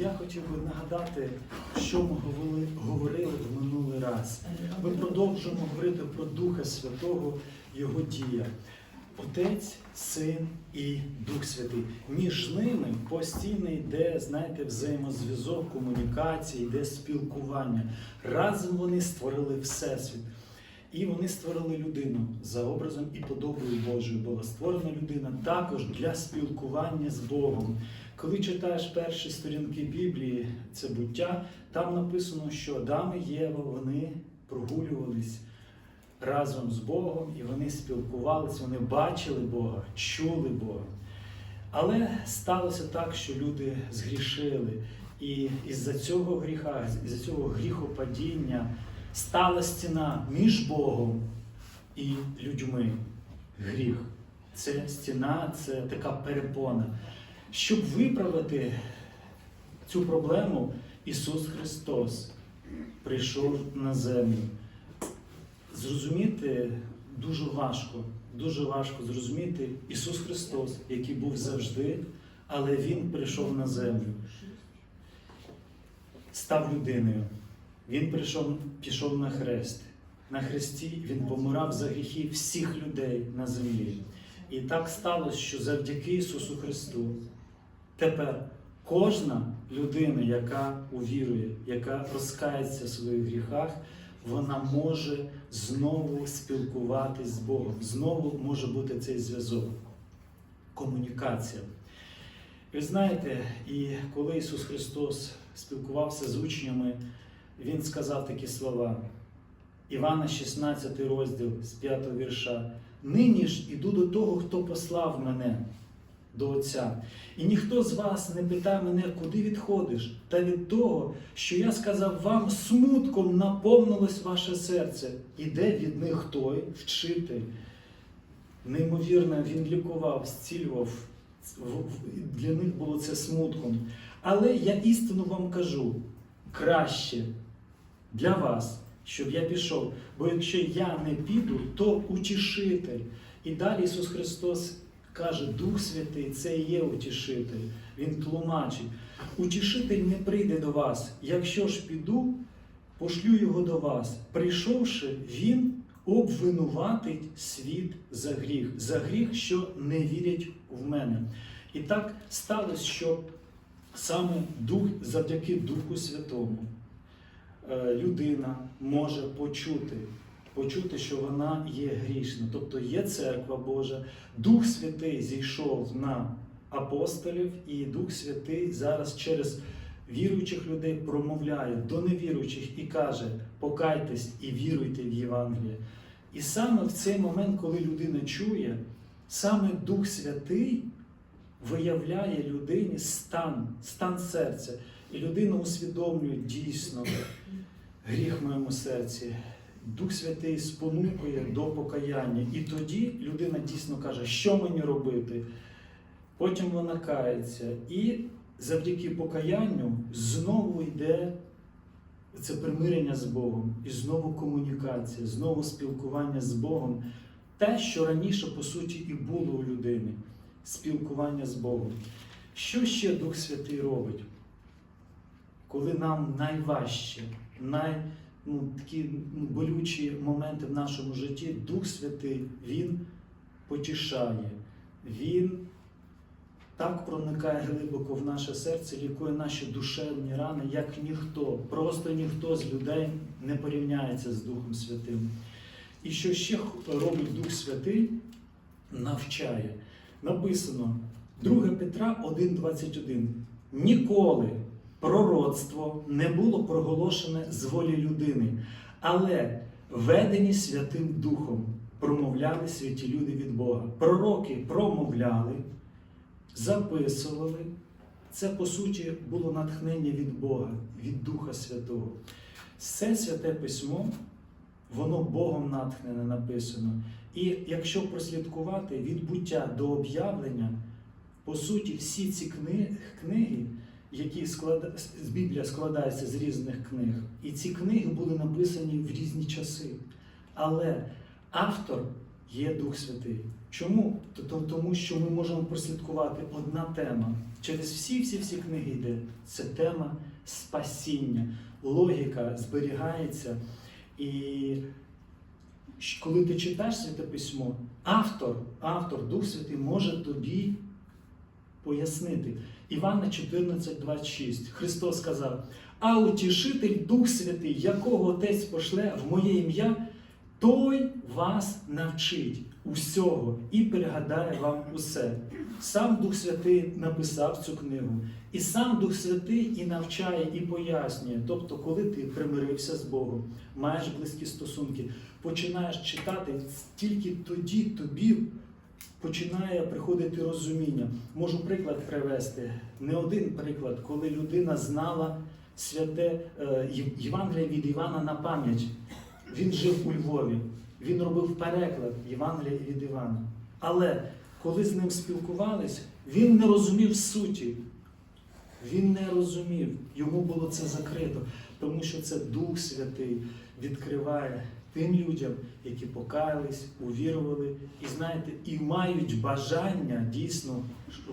Я хотів би нагадати, що ми говорили, в минулий раз. Ми продовжуємо говорити про Духа Святого, Його дія. Отець, Син і Дух Святий. Між ними постійно йде, знаєте, взаємозв'язок, комунікація, йде спілкування. Разом вони створили Всесвіт. І вони створили людину за образом і подобою Божою. Була створена людина також для спілкування з Богом. Коли читаєш перші сторінки Біблії, це буття, там написано, що Адам і Єва вони прогулювались разом з Богом, і вони спілкувалися, вони бачили Бога, чули Бога. Але сталося так, що люди згрішили, і із-за цього гріха, із-за цього гріхопадіння стала стіна між Богом і людьми. Гріх. Це стіна, це така перепона. Щоб виправити цю проблему, Ісус Христос прийшов на землю. Зрозуміти дуже важко, дуже важко зрозуміти Ісус Христос, який був завжди, але Він прийшов на землю, став людиною. Він прийшов, пішов на хрест. На хресті Він помирав за гріхи всіх людей на землі. І так сталося, що завдяки Ісусу Христу тепер кожна людина, яка увірує, яка розкається в своїх гріхах, вона може знову спілкуватись з Богом. Знову може бути цей зв'язок, комунікація. Ви знаєте, і коли Ісус Христос спілкувався з учнями, Він сказав такі слова. Івана 16 розділ з 5 вірша. Нині ж іду до того, хто послав мене до Отця. І ніхто з вас не питає мене, куди відходиш, та від того, що я сказав вам, смутком наповнилось ваше серце. Іде від них той вчитель. Неймовірно, він лікував, зцілював. Для них було це смутком. Але я істину вам кажу, краще для вас, щоб я пішов. Бо якщо я не піду, то утішитель. І далі Ісус Христос каже, Дух Святий це є утішитель. Він тлумачить. Утішитель не прийде до вас. Якщо ж піду, пошлю його до вас. Прийшовши, він обвинуватить світ за гріх, за гріх, що не вірять в мене. І так сталося, що саме Дух, завдяки Духу Святому е, людина може почути, почути, що вона є грішна. Тобто є церква Божа, Дух Святий зійшов на апостолів, і Дух Святий зараз через віруючих людей промовляє до невіруючих і каже: покайтесь і віруйте в Євангеліє. І саме в цей момент, коли людина чує, саме Дух Святий виявляє людині стан, стан серця. І людина усвідомлює дійсно гріх в моєму серці. Дух Святий спонукує до покаяння. І тоді людина дійсно каже, що мені робити. Потім вона кається. І завдяки покаянню знову йде це примирення з Богом, і знову комунікація, знову спілкування з Богом. Те, що раніше, по суті, і було у людини спілкування з Богом. Що ще Дух Святий робить? Коли нам найважче, най, ну, такі ну, болючі моменти в нашому житті, Дух Святий, Він потішає, Він так проникає глибоко в наше серце, лікує наші душевні рани, як ніхто. Просто ніхто з людей не порівняється з Духом Святим. І що ще робить Дух Святий? Навчає. Написано 2 Петра 1,21. Ніколи пророцтво не було проголошене з волі людини, але ведені Святим Духом промовляли святі люди від Бога. Пророки промовляли, записували. Це, по суті, було натхнення від Бога, від Духа Святого. Все святе письмо, воно Богом натхнене написано. І якщо прослідкувати від буття до об'явлення, по суті, всі ці книги, які склада... Біблія складається з різних книг, і ці книги були написані в різні часи. Але автор є Дух Святий. Чому? Тому що ми можемо прослідкувати одна тема. Через всі-всі-всі книги йде. Це тема спасіння. Логіка зберігається. І коли ти читаєш святе письмо, автор, автор, Дух Святий може тобі пояснити. Івана 14,26. Христос сказав: А утішитель Дух Святий, якого Отець пошле в моє ім'я, той вас навчить усього і перегадає вам усе. Сам Дух Святий написав цю книгу, і сам Дух Святий і навчає, і пояснює. Тобто, коли ти примирився з Богом, маєш близькі стосунки, починаєш читати, тільки тоді тобі починає приходити розуміння. Можу приклад привести. Не один приклад, коли людина знала святе е, Євангеліє від Івана на пам'ять. Він жив у Львові, він робив переклад Євангелія від Івана. Але коли з ним спілкувались, він не розумів суті. Він не розумів, йому було це закрито, тому що це Дух Святий відкриває тим людям, які покаялись, увірували, і знаєте, і мають бажання дійсно,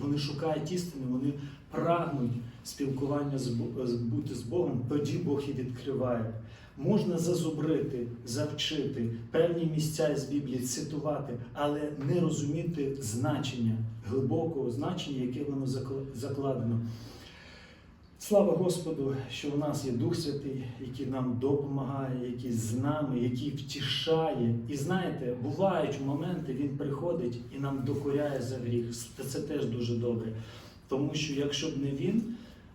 вони шукають істини, вони прагнуть спілкування з бути з Богом, тоді Бог і відкриває. Можна зазубрити, завчити певні місця з Біблії, цитувати, але не розуміти значення, глибокого значення, яке воно закла- закладено. Слава Господу, що у нас є Дух Святий, який нам допомагає, який з нами, який втішає. І знаєте, бувають моменти, він приходить і нам докоряє за гріх. Це теж дуже добре. Тому що якщо б не він,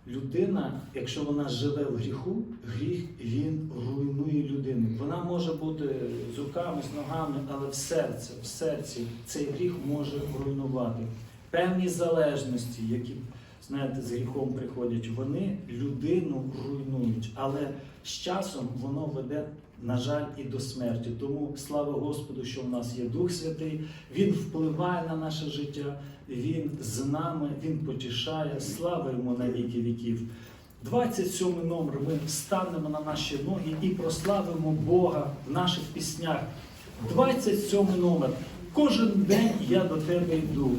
людина, якщо вона живе в гріху, гріх він руйнує людину. Вона може бути з руками, з ногами, але в серці, в серці цей гріх може руйнувати. Певні залежності, які знаєте, з гріхом приходять, вони людину руйнують, але з часом воно веде, на жаль, і до смерті. Тому слава Господу, що в нас є Дух Святий, Він впливає на наше життя, Він з нами, Він потішає. Слава йому на віки віків. 27 номер ми встанемо на наші ноги і прославимо Бога в наших піснях. 27 номер. Кожен день я до тебе йду.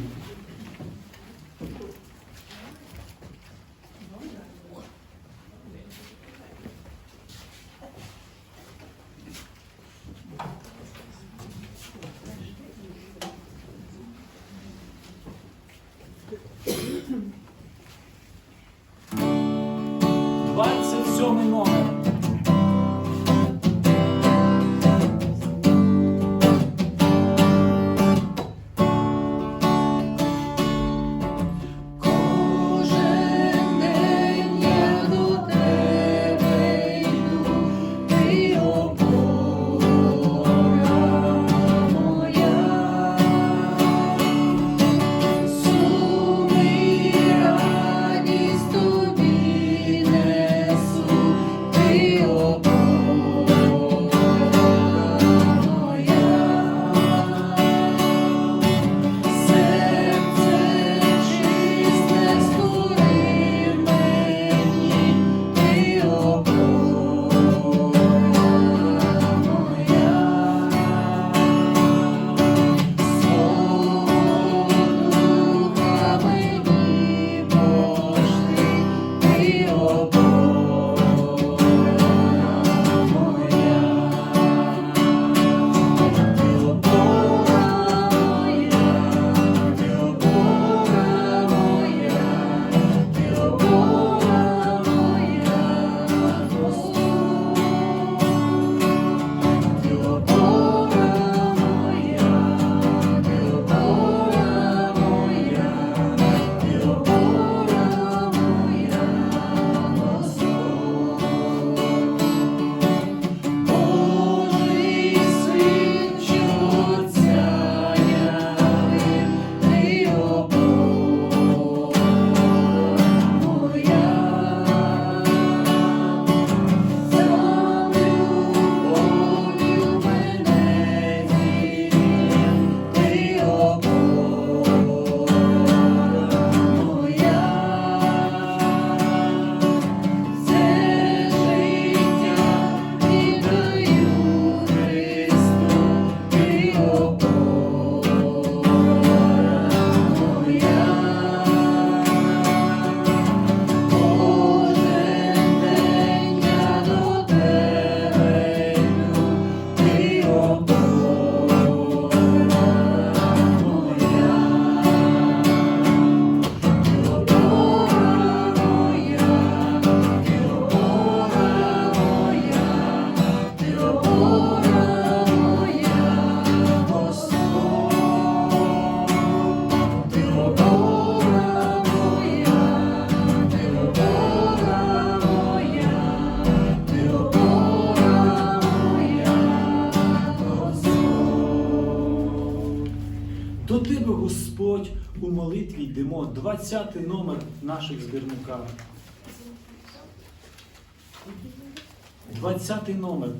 20 номер.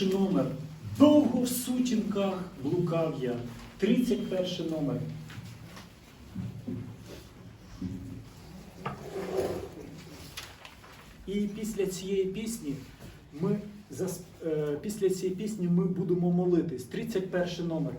31 номер. Довго в сутінках блукав я. 31 номер. І після цієї пісні ми е, після цієї пісні ми будемо молитись. 31 номер.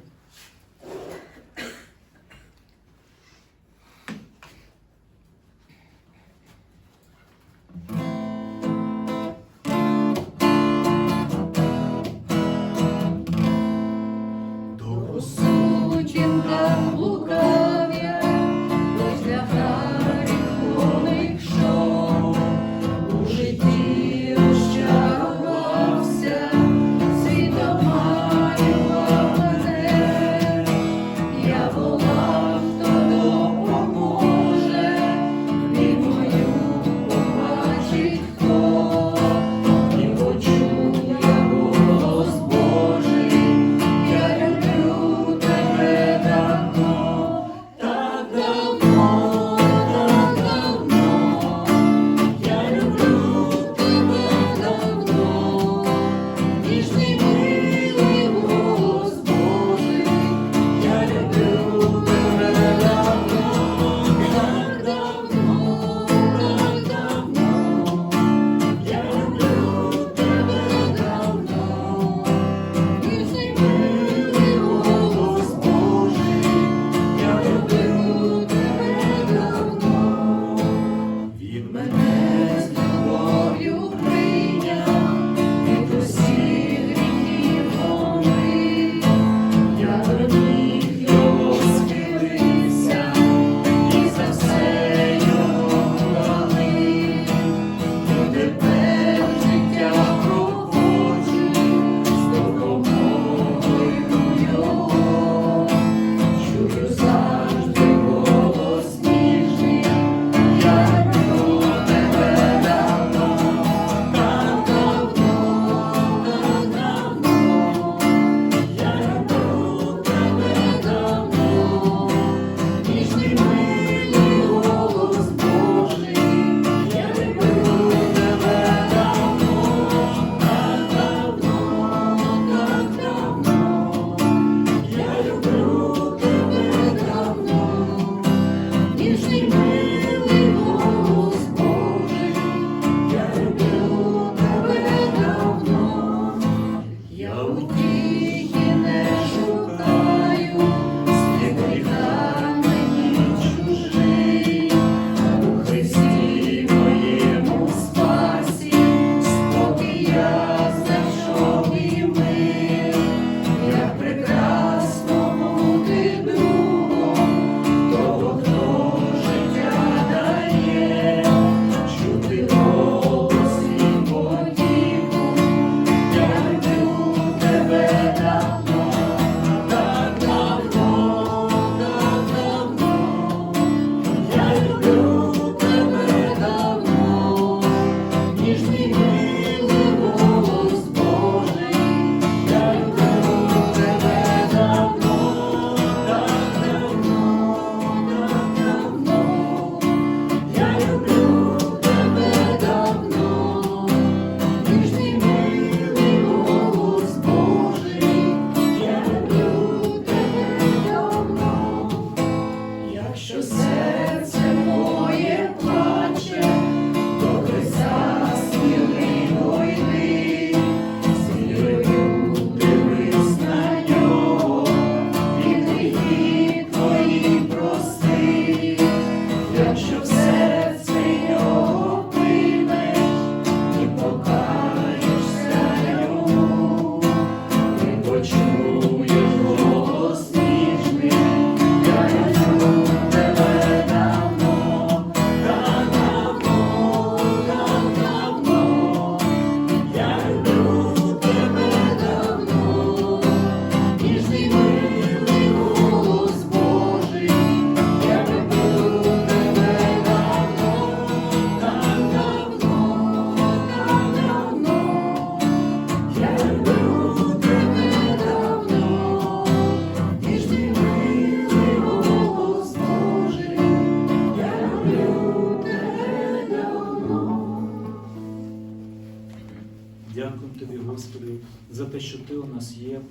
Господи, за те, що Ти у нас є.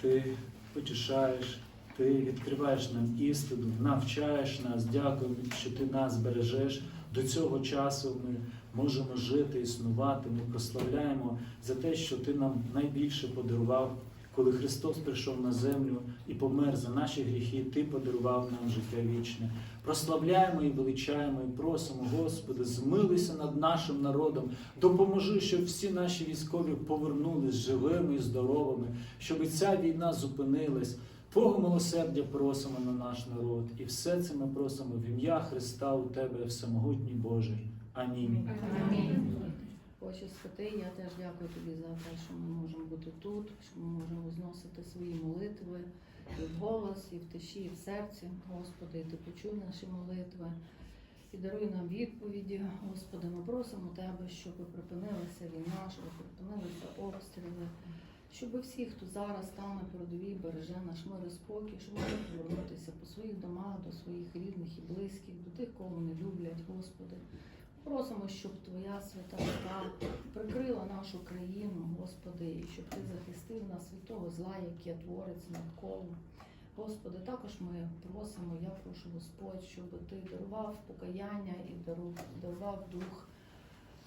Ти потішаєш, Ти відкриваєш нам істину, навчаєш нас. Дякуємо, що Ти нас бережеш. До цього часу ми можемо жити, існувати. Ми прославляємо за те, що Ти нам найбільше подарував, коли Христос прийшов на землю і помер за наші гріхи. Ти подарував нам життя вічне. Прославляємо і величаємо, і просимо, Господи, змилуйся над нашим народом, допоможи, щоб всі наші військові повернулись живими і здоровими, щоб ця війна зупинилась. Твого милосердя просимо на наш народ, і все це ми просимо в ім'я Христа у Тебе, Всемогутній Боже. Амінь. Амінь. Отче святий, я теж дякую тобі за те, що ми можемо бути тут, що ми можемо зносити свої молитви і в голос, і в тиші, і в серці. Господи, і ти почуй наші молитви і даруй нам відповіді. Господи, ми просимо Тебе, щоб припинилася війна, щоб припинилися обстріли, щоб всі, хто зараз там на передовій, береже наш мир і спокій, щоб могли повернутися по своїх домах, до своїх рідних і близьких, до тих, кого вони люблять, Господи. Просимо, щоб Твоя свята рука прикрила нашу країну, Господи, і щоб Ти захистив нас від того зла, яке твориться навколо. Господи, також ми просимо, я прошу Господь, щоб Ти дарував покаяння і дару- дарував дух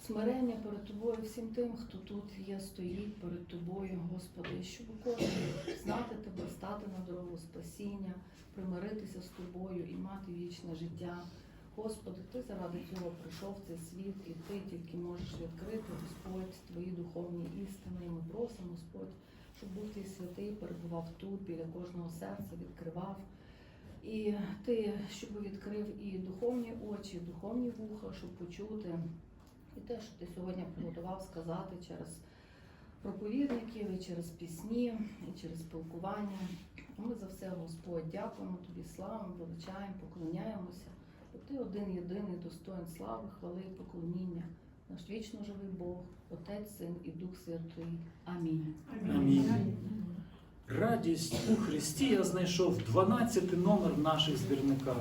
смирення перед Тобою всім тим, хто тут є, стоїть перед Тобою, Господи, щоб кожен знати Тебе, стати на дорогу спасіння, примиритися з Тобою і мати вічне життя. Господи, Ти заради цього прийшов цей світ, і Ти тільки можеш відкрити, Господь, Твої духовні істини. Ми просимо, Господь, щоб був Твій святий, перебував тут, біля кожного серця, відкривав. І ти, щоб відкрив і духовні очі, і духовні вуха, щоб почути, і те, що ти сьогодні приготував сказати через проповідників, і через пісні, і через спілкування. Ми за все, Господь, дякуємо тобі, славимо, величаємо, поклоняємося. Ти один єдиний достоїн слави, хвали і поклоніння. Наш вічно живий Бог, Отець, Син і Дух Святий. Амінь. Амінь. Радість у Христі я знайшов 12 номер в наших збірниках.